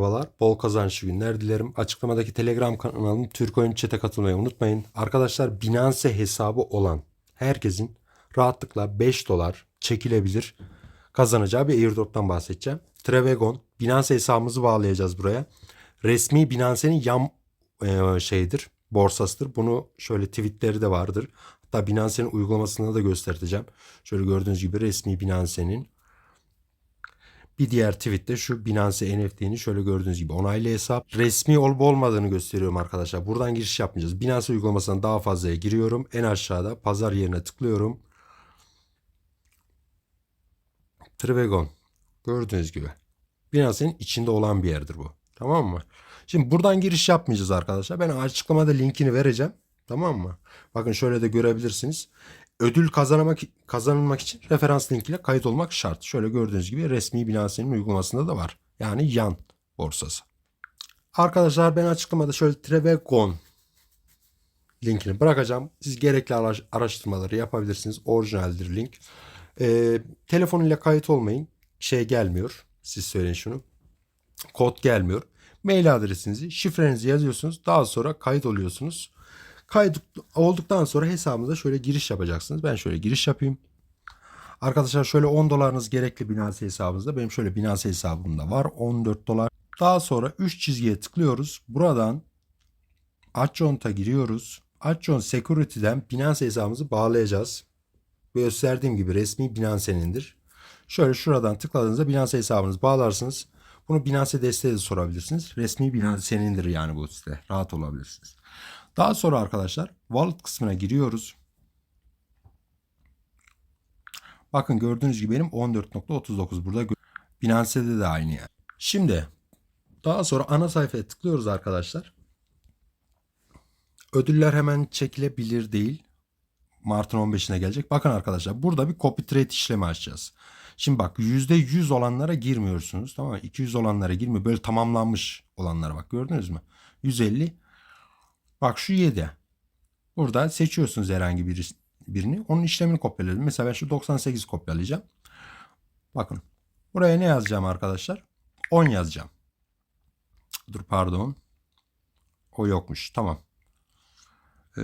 Merhabalar, bol kazançlı günler dilerim. Açıklamadaki Telegram kanalım Türkoin Chat'e katılmayı unutmayın. Arkadaşlar Binance hesabı olan herkesin rahatlıkla 5 dolar çekilebilir kazanacağı bir airdrop'tan bahsedeceğim. Trevegon, Binance hesabımızı bağlayacağız buraya. Resmi Binance'nin yan e, şeydir, borsasıdır. Bunu şöyle tweetleri de vardır. Hatta Binance'nin uygulamasında da göstereceğim. Şöyle gördüğünüz gibi resmi Binance'nin bir diğer tweet de şu Binance NFT'ni şöyle gördüğünüz gibi onaylı hesap. Resmi olup olmadığını gösteriyorum arkadaşlar. Buradan giriş yapmayacağız. Binance uygulamasından daha fazlaya giriyorum. En aşağıda pazar yerine tıklıyorum. Trevegon. Gördüğünüz gibi. Binance'nin içinde olan bir yerdir bu. Tamam mı? Şimdi buradan giriş yapmayacağız arkadaşlar. Ben açıklamada linkini vereceğim. Tamam mı? Bakın şöyle de görebilirsiniz. Ödül kazanmak kazanılmak için referans linkiyle kayıt olmak şart. Şöyle gördüğünüz gibi resmi Binance'nin uygulamasında da var. Yani yan borsası. Arkadaşlar ben açıklamada şöyle Trevegon linkini bırakacağım. Siz gerekli ara- araştırmaları yapabilirsiniz. Orijinaldir link. Ee, telefonuyla kayıt olmayın. Şey gelmiyor. Siz söyleyin şunu. Kod gelmiyor. Mail adresinizi, şifrenizi yazıyorsunuz. Daha sonra kayıt oluyorsunuz. Kayıt olduktan sonra hesabınıza şöyle giriş yapacaksınız. Ben şöyle giriş yapayım. Arkadaşlar şöyle 10 dolarınız gerekli Binance hesabınızda. Benim şöyle Binance hesabımda var. 14 dolar. Daha sonra 3 çizgiye tıklıyoruz. Buradan Atjont'a giriyoruz. Atjont Security'den Binance hesabımızı bağlayacağız. Gösterdiğim gibi resmi Binance'nindir. Şöyle şuradan tıkladığınızda Binance hesabınızı bağlarsınız. Bunu Binance desteği de sorabilirsiniz. Resmi Binance'nindir yani bu site. Rahat olabilirsiniz. Daha sonra arkadaşlar wallet kısmına giriyoruz. Bakın gördüğünüz gibi benim 14.39 burada. Binance'de de aynı yani. Şimdi daha sonra ana sayfaya tıklıyoruz arkadaşlar. Ödüller hemen çekilebilir değil. Mart'ın 15'ine gelecek. Bakın arkadaşlar burada bir copy trade işlemi açacağız. Şimdi bak %100 olanlara girmiyorsunuz. Tamam mı? 200 olanlara girmiyor. Böyle tamamlanmış olanlara bak gördünüz mü? 150. Bak şu 7. Burada seçiyorsunuz herhangi bir, birini. Onun işlemini kopyalayalım. Mesela ben şu 98 kopyalayacağım. Bakın. Buraya ne yazacağım arkadaşlar? 10 yazacağım. Dur pardon. O yokmuş. Tamam. Ee,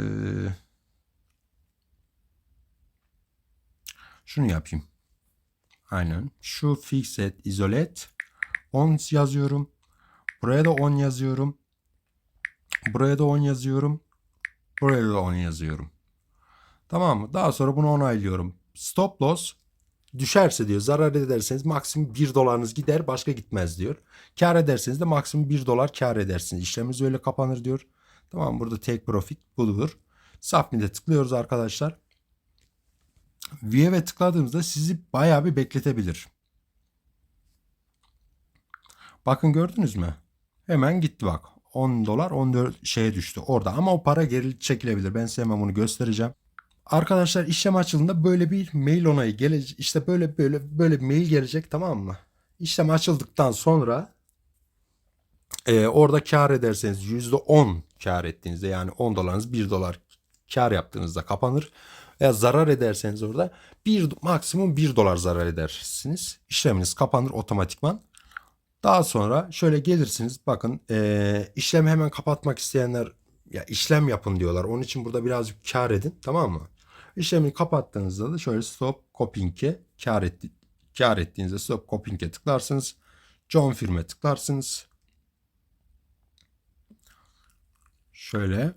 şunu yapayım. Aynen. Şu fixed isolate 10 yazıyorum. Buraya da 10 yazıyorum. Buraya da 10 yazıyorum. Buraya da 10 yazıyorum. Tamam mı? Daha sonra bunu onaylıyorum. Stop loss düşerse diyor zarar ederseniz maksimum 1 dolarınız gider başka gitmez diyor. Kar ederseniz de maksimum 1 dolar kar edersiniz. İşlemimiz öyle kapanır diyor. Tamam burada take profit budur. Submit'e tıklıyoruz arkadaşlar. View'e tıkladığımızda sizi bayağı bir bekletebilir. Bakın gördünüz mü? Hemen gitti bak. 10 dolar 14 şeye düştü orada ama o para geri çekilebilir. Ben size hemen bunu göstereceğim. Arkadaşlar işlem açıldığında böyle bir mail onayı gelecek. İşte böyle böyle böyle bir mail gelecek tamam mı? İşlem açıldıktan sonra e, orada kar ederseniz %10 kar ettiğinizde yani 10 dolarınız 1 dolar kar yaptığınızda kapanır. Veya zarar ederseniz orada bir, maksimum 1 dolar zarar edersiniz. İşleminiz kapanır otomatikman. Daha sonra şöyle gelirsiniz bakın eee işlemi hemen kapatmak isteyenler ya işlem yapın diyorlar. Onun için burada birazcık kar edin tamam mı? İşlemi kapattığınızda da şöyle stop copying'e kar, etti, kar ettiğinizde stop copying'e tıklarsınız. John firme tıklarsınız. Şöyle.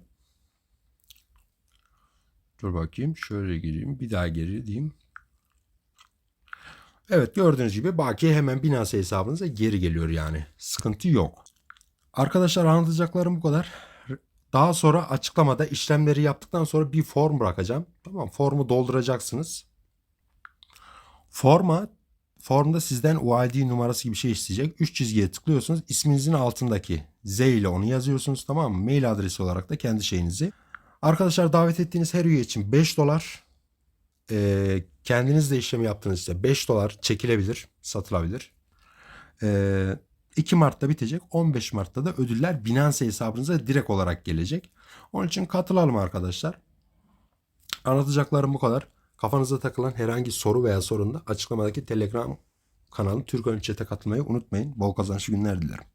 Dur bakayım. Şöyle gireyim. Bir daha geri diyeyim. Evet gördüğünüz gibi bakiye hemen Binance hesabınıza geri geliyor yani. Sıkıntı yok. Arkadaşlar anlatacaklarım bu kadar. Daha sonra açıklamada işlemleri yaptıktan sonra bir form bırakacağım. Tamam formu dolduracaksınız. Forma formda sizden UID numarası gibi şey isteyecek. 3 çizgiye tıklıyorsunuz. İsminizin altındaki Z ile onu yazıyorsunuz tamam mı? Mail adresi olarak da kendi şeyinizi. Arkadaşlar davet ettiğiniz her üye için 5 dolar e, kendiniz de işlem yaptığınız için 5 dolar çekilebilir, satılabilir. E, 2 Mart'ta bitecek. 15 Mart'ta da ödüller Binance hesabınıza direkt olarak gelecek. Onun için katılalım arkadaşlar. Anlatacaklarım bu kadar. Kafanıza takılan herhangi soru veya sorun da açıklamadaki Telegram kanalı Türk Chat'e katılmayı unutmayın. Bol kazançlı günler dilerim.